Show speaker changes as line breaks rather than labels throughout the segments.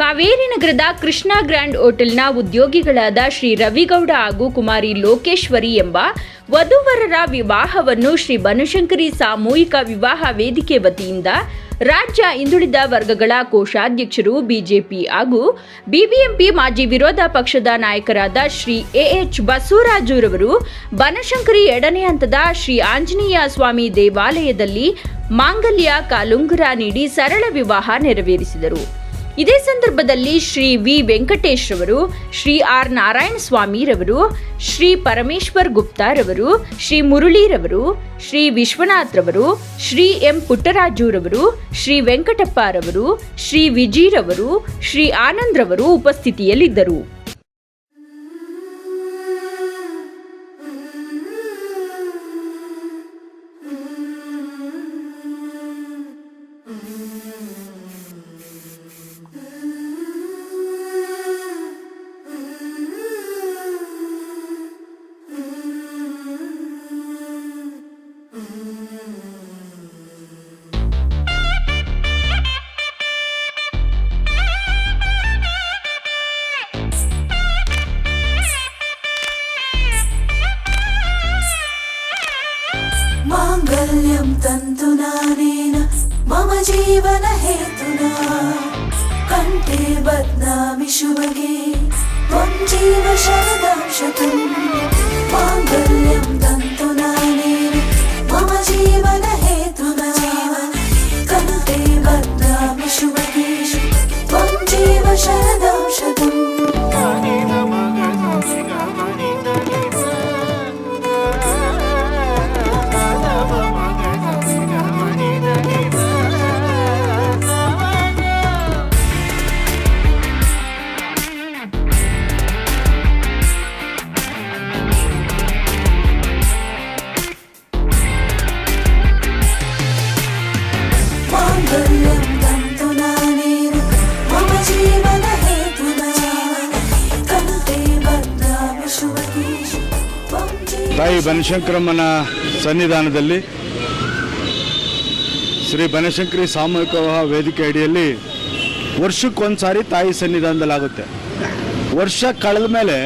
ಕಾವೇರಿ ನಗರದ ಕೃಷ್ಣ ಗ್ರ್ಯಾಂಡ್ ಹೋಟೆಲ್ನ ಉದ್ಯೋಗಿಗಳಾದ ಶ್ರೀ ರವಿಗೌಡ ಹಾಗೂ ಕುಮಾರಿ ಲೋಕೇಶ್ವರಿ ಎಂಬ ವಧುವರರ ವಿವಾಹವನ್ನು ಶ್ರೀ ಬನಶಂಕರಿ ಸಾಮೂಹಿಕ ವಿವಾಹ ವೇದಿಕೆ ವತಿಯಿಂದ ರಾಜ್ಯ ಹಿಂದುಳಿದ ವರ್ಗಗಳ ಕೋಶಾಧ್ಯಕ್ಷರು, ಬಿಜೆಪಿ ಹಾಗೂ ಬಿಬಿಎಂಪಿ ಮಾಜಿ ವಿರೋಧ ಪಕ್ಷದ ನಾಯಕರಾದ ಶ್ರೀ ಎಎಚ್ ಬಸವರಾಜುರವರು ಬನಶಂಕರಿ ಎರಡನೇ ಹಂತದ ಶ್ರೀ ಆಂಜನೇಯ ಸ್ವಾಮಿ ದೇವಾಲಯದಲ್ಲಿ ಮಾಂಗಲ್ಯ ಕಾಲುಂಗುರ ನೀಡಿ ಸರಳ ವಿವಾಹ ನೆರವೇರಿಸಿದರು. ಇದೇ ಸಂದರ್ಭದಲ್ಲಿ ಶ್ರೀ ವಿ ವೆಂಕಟೇಶ್ ರವರು ಶ್ರೀ ಆರ್ ನಾರಾಯಣ ಸ್ವಾಮಿರವರು ಶ್ರೀ ಪರಮೇಶ್ವರ್ ಗುಪ್ತಾರವರು, ಶ್ರೀ ಮುರಳೀರವರು, ಶ್ರೀ ವಿಶ್ವನಾಥ್ ರವರು ಶ್ರೀ ಎಂ ಪುಟ್ಟರಾಜುರವರು, ಶ್ರೀ ವೆಂಕಟಪ್ಪರವರು, ಶ್ರೀ ವಿಜಿರವರು, ಶ್ರೀ ಆನಂದ್ ರವರು ಉಪಸ್ಥಿತಿಯಲ್ಲಿದ್ದರು.
మాంగళ్యం తంతునా నేన? మమ జీవన హేతునా? కంటే బద్నామి శుభగే. త్వం జీవ
శరద ಬನಶಂಕರಮ್ಮನ ಸನ್ನಿಧಾನದಲ್ಲಿ ಶ್ರೀ ಬನಶಂಕರಿ ಸಾಮೂಹಿಕ ವೇದಿಕೆ ಅಡಿಯಲ್ಲಿ ವರ್ಷಕ್ಕೊಂದು ಸಾರಿ ತಾಯಿ ಸನ್ನಿಧಾನದಲ್ಲಿ ಆಗುತ್ತೆ ವರ್ಷ ಕಳೆದ ಮೇಲೆ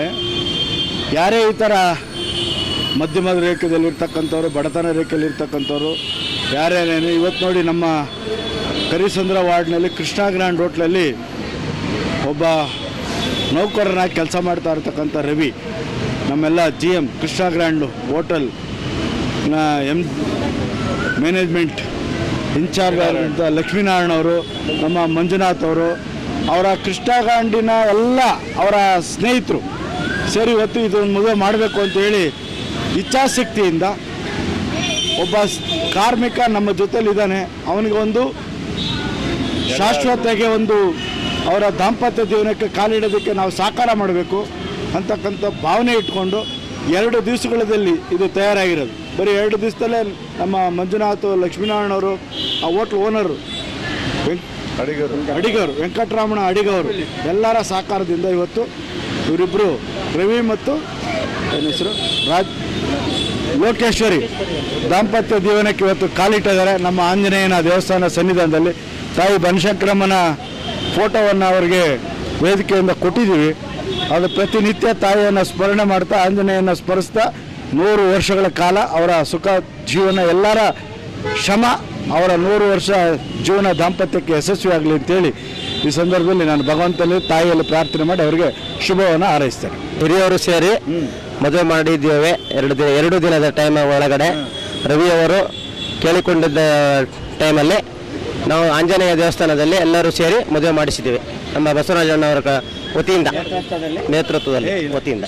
ಯಾರೇ ಈ ಥರ ಮಧ್ಯಮ ರೇಖೆಯಲ್ಲಿರ್ತಕ್ಕಂಥವ್ರು, ಬಡತನ ರೇಖೆಯಲ್ಲಿರ್ತಕ್ಕಂಥವ್ರು ಯಾರೇನೇನು ಇವತ್ತು ನೋಡಿ ನಮ್ಮ ಕರಿಸಂದ್ರ ವಾರ್ಡ್ನಲ್ಲಿ, ಕೃಷ್ಣ ಗ್ರ್ಯಾಂಡ್ ಹೋಟ್ಲಲ್ಲಿ ಒಬ್ಬ ನೌಕರನಾಗಿ ಕೆಲಸ ಮಾಡ್ತಾ ಇರ್ತಕ್ಕಂಥ ರವಿ. ನಮ್ಮೆಲ್ಲ G M Krishna grand hotel M management in charge ಆದಂಥ ಲಕ್ಷ್ಮೀನಾರಾಯಣ ಅವರು, ನಮ್ಮ ಮಂಜುನಾಥ್ ಅವರು, ಅವರ ಕೃಷ್ಣ ಗ್ರ್ಯಾಂಡಿನ ಎಲ್ಲ ಅವರ ಸ್ನೇಹಿತರು ಸೇರಿ ಇವತ್ತು ಇದೊಂದು ಮದುವೆ ಮಾಡಬೇಕು ಅಂತೇಳಿ ಇಚ್ಛಾಶಕ್ತಿಯಿಂದ ಒಬ್ಬ ಕಾರ್ಮಿಕ ನಮ್ಮ ಜೊತೆಲಿದ್ದಾನೆ ಅವನಿಗೆ ಒಂದು ಶಾಶ್ವತೆಗೆ ಒಂದು ಅವರ ದಾಂಪತ್ಯ ಜೀವನಕ್ಕೆ ಕಾಲಿಡೋದಕ್ಕೆ ನಾವು ಸಾಕಾರ ಮಾಡಬೇಕು. ಅಂತಕ್ಕಂಥ ಭಾವನೆ ಇಟ್ಕೊಂಡು ಎರಡು ದಿವಸಗಳಲ್ಲಿ ಇದು ತಯಾರಾಗಿರೋದು. ಬರೀ ಎರಡು ದಿವಸದಲ್ಲೇ ನಮ್ಮ ಮಂಜುನಾಥ್ ಲಕ್ಷ್ಮೀನಾರಾಯಣ ಅವರು ಆ ಹೋಟ್ಲ್ ಓನರು ಅಡಿಗರು. ಅಡಿಗರು ವೆಂಕಟರಾಮಣ ಅಡಿಗವರು ಎಲ್ಲರ ಸಹಕಾರದಿಂದ ಇವತ್ತು ಇವರಿಬ್ಬರು ರವಿ ಮತ್ತು ಏನು ಹೆಸರು? ರಾಜ್ ಲೋಕೇಶ್ವರಿ ದಾಂಪತ್ಯ ಜೀವನಕ್ಕೆ ಇವತ್ತು ಕಾಲಿಟ್ಟಿದ್ದಾರೆ. ನಮ್ಮ ಆಂಜನೇಯನ ದೇವಸ್ಥಾನ ಸನ್ನಿಧಾನದಲ್ಲಿ ತಾಯಿ ಬನಶಂಕರಮ್ಮನ ಫೋಟೋವನ್ನು ಅವರಿಗೆ ವೇದಿಕೆಯಿಂದ ಕೊಟ್ಟಿದ್ದೀವಿ. ಅದು ಪ್ರತಿನಿತ್ಯ ತಾಯಿಯನ್ನು ಸ್ಮರಣೆ ಮಾಡ್ತಾ ಆಂಜನೇಯನ ಸ್ಮರಿಸ್ತಾ ನೂರು ವರ್ಷಗಳ ಕಾಲ ಅವರ ಸುಖ ಜೀವನ ಎಲ್ಲರ ಶ್ರಮ ಅವರ ನೂರು ವರ್ಷ ಜೀವನ ದಾಂಪತ್ಯಕ್ಕೆ ಯಶಸ್ವಿಯಾಗಲಿ ಅಂತೇಳಿ ಈ ಸಂದರ್ಭದಲ್ಲಿ ನಾನು ಭಗವಂತನಲ್ಲಿ ತಾಯಿಯಲ್ಲಿ ಪ್ರಾರ್ಥನೆ ಮಾಡಿ ಅವರಿಗೆ ಶುಭವನ್ನು ಹಾರೈಸ್ತೇನೆ.
ಹಿರಿಯವರು ಸೇರಿ ಮದುವೆ ಮಾಡಿದ್ದೇವೆ. ಎರಡು ದಿನ ಎರಡು ದಿನದ ಟೈಮ್ ಒಳಗಡೆ ರವಿಯವರು ಕೇಳಿಕೊಂಡಿದ್ದ ಟೈಮಲ್ಲಿ ನಾವು ಆಂಜನೇಯ ದೇವಸ್ಥಾನದಲ್ಲಿ ಎಲ್ಲರೂ ಸೇರಿ ಮದುವೆ ಮಾಡಿಸಿದ್ದೀವಿ. ನಮ್ಮ ಬಸವರಾಜಣ್ಣವರ ವತಿಯಿಂದ ನೇತೃತ್ವದಲ್ಲಿ? ವತಿಯಿಂದ.